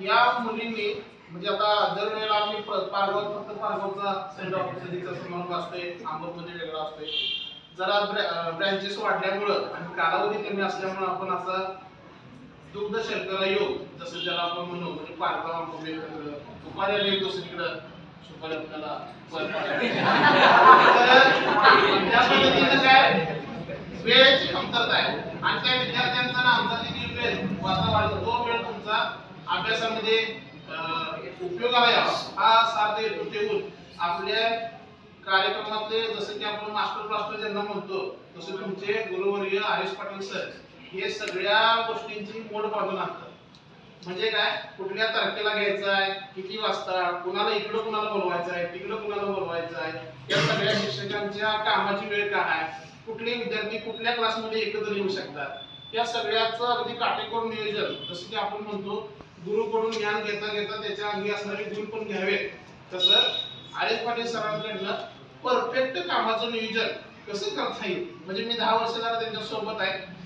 या मुलींनी म्हणजे आता दर वेळेला आम्ही पारगाव फक्त पारगावचा सेंटर ऑफिसचा समारोप असतोय आंबोमध्ये वेगळा असतोय. जरा ब्रँचेस वाढल्यामुळं आणि कालावधी कमी असल्यामुळं आपण असा दुग्ध शर्करा योग जसं ज्याला आपण म्हणू म्हणजे पारगाव आंबोबे दुपारी आले एक दुसरीकडं सुपारी आपल्याला त्या पद्धतीनं काय? वेळेची कमतरता आहे. आणि त्या विद्यार्थ्यांचा ना आमचा देखील वेळ वाचा वाढतो अभ्यासामध्ये उपयोगाला यावा हा. सार्थ हेतू ठेवून आपल्या कार्यक्रमातले जसं की आपण मास्टर ब्लास्टर ज्यांना म्हणतो तसं तुमचे गुरुवर्य हरीश पाटील सर हे सगळ्या गोष्टींची मोड बांधून आणतात. म्हणजे काय? कुठल्या तारखेला घ्यायचं आहे? किती वाजता? कुणाला इकडं कुणाला बोलवायचं आहे? तिकडं कुणाला बोलवायचं आहे? या सगळ्या शिक्षकांच्या कामाची वेळ काय आहे? कुठले विद्यार्थी कुठल्या क्लासमध्ये एकत्र येऊ शकतात? या सगळ्याचं अगदी काटेकोर नियोजन जसं की आपण म्हणतो गुरुकडून ज्ञान घेता घेता त्याच्या अंगी असणारे गुण पण घ्यावे तसं आर एस पाटील सरांकडनं परफेक्ट कामाचं नियोजन कसं करता येईल? म्हणजे मी दहा वर्ष झाला त्यांच्यासोबत आहे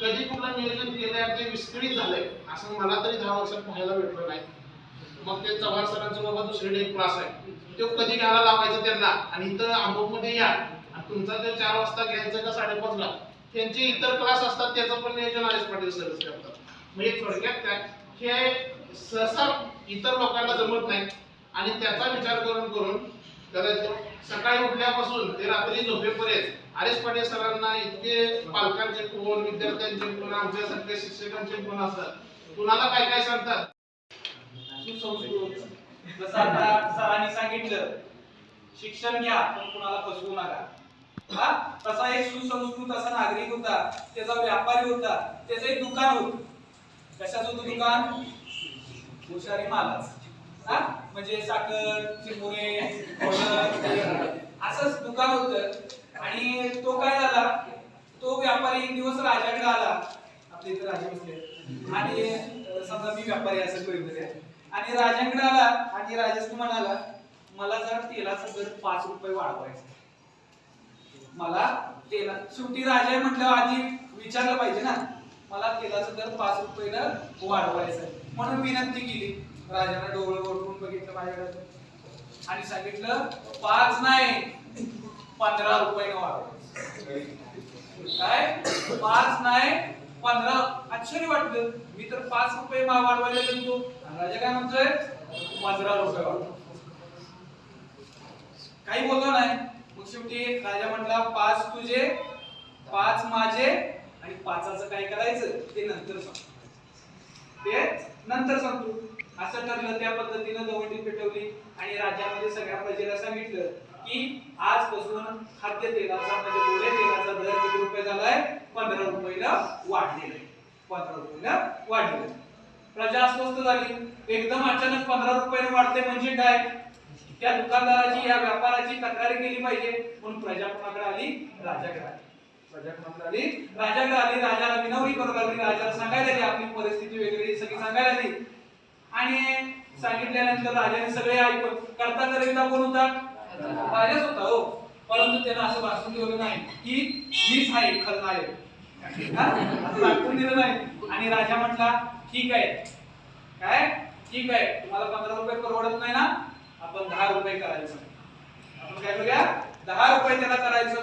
कधी कुठलं नियोजन केलंय ते विस्कळीत झालंय असं मला तरी दहा वर्षात पाहायला भेटलं नाही. मग ते चव्हाण सरांचं बाबा दुसरीकडे एक क्लास आहे. तो कधी घ्यायला लावायचं त्यांना? आणि इथं आंबोमध्ये या. तुमचा ते चार वाजता घ्यायचं का साडेपाचला? त्यांचे इतर क्लास असतात त्याचं पण नियोजन आर एस पाटील सरच करतात. म्हणजे थोडक्यात काय हे सहसा इतर लोकांना जमत नाही. आणि त्याचा विचार करून करून कदाचित सकाळी उठल्यापासून ते रात्री झोपेपर्यंत आर एस पाटील सरांना इतके पालकांचे कोण विद्यार्थ्यांचे कोण आमच्यासारख्या शिक्षकांचे कोण असतात? कुणाला काय काय सांगतात? जसं आता सरांनी सांगितलं शिक्षण घ्या पण कुणाला फसवू नका. हा? तसा एक सुसंस्कृत असा नागरिक होता त्याचा व्यापारी होता त्याचं एक दुकान होतं. कशाचं होतं दुकान? हुशारी मालाच. हा? म्हणजे साखर चिमुरे असंच दुकान होत. आणि तो काय झाला? तो व्यापारी एक दिवस राजाकडे आला. आपल्या इथे राजा बसले. आणि समजा मी व्यापारी असं करीत होते. आणि राजाकडे आला आणि राजाने म्हणाला मला जर तेलाचा दर पाच रुपये वाढवायचा मला तेला शेवटी राजा म्हटलं आधी विचारलं पाहिजे ना. मला तेलाचं दर पाच रुपयाला वाढवायचं आहे. म्हणून विनंती केली. राजाने डोळे ओळखून बघितलं माझ्याकडे. आणि सांगितलं पाच नाही पंधरा रुपये वाढवायचं. काय? पाच नाही पंधरा. आश्चर्य वाटलं. मी तर पाच रुपये वाढवायला गेलो राजा काय म्हणतोय? पंधरा रुपये वाढव. काही बोललो नाही. मग शेवटी राजा म्हटला पाच तुझे पाचाचं काय करायचं ते नंतर सांगतो. ते नंतर सांगतो. असं ठरलं त्या पद्धतीनं दवंडी पेटवली आणि राज्यामध्ये सगळ्या प्रजेला सांगितलं की आजपासून खाद्य तेलाचा म्हणजे गोड्या तेलाचा दर किती रुपये झालाय? पंधरा रुपयाला वाढलेला आहे. पंधरा रुपयाला वाढलेला प्रजा अस्वस्थ झाली. एकदम अचानक पंधरा रुपयाने वाढते म्हणजे काय? त्या दुकानदाराची या व्यापाराची तक्रारी केली पाहिजे. म्हणून प्रजा कोणाकडे आली? राजाकडे आली. प्रजा राजाकडे आली राजाला विनवणी करू लागली राजाला सांगायला आली आपली परिस्थिती वगैरे सगळी सांगायला आली. आणि सांगितल्यानंतर राजाने सगळे ऐकून करता करिता कोण होता? राजाच होता हो. परंतु त्यानं असं भाषण दिलं नाही की मीच आहे खरं आहे. असं दाखवून दिलं नाही. आणि राजा म्हटला ठीक आहे. काय? ठीक आहे. तुम्हाला पंधरा रुपये परवडत नाही ना? आपण दहा रुपये करायचं. आपण काय करूया? दहा रुपये त्याला करायचं.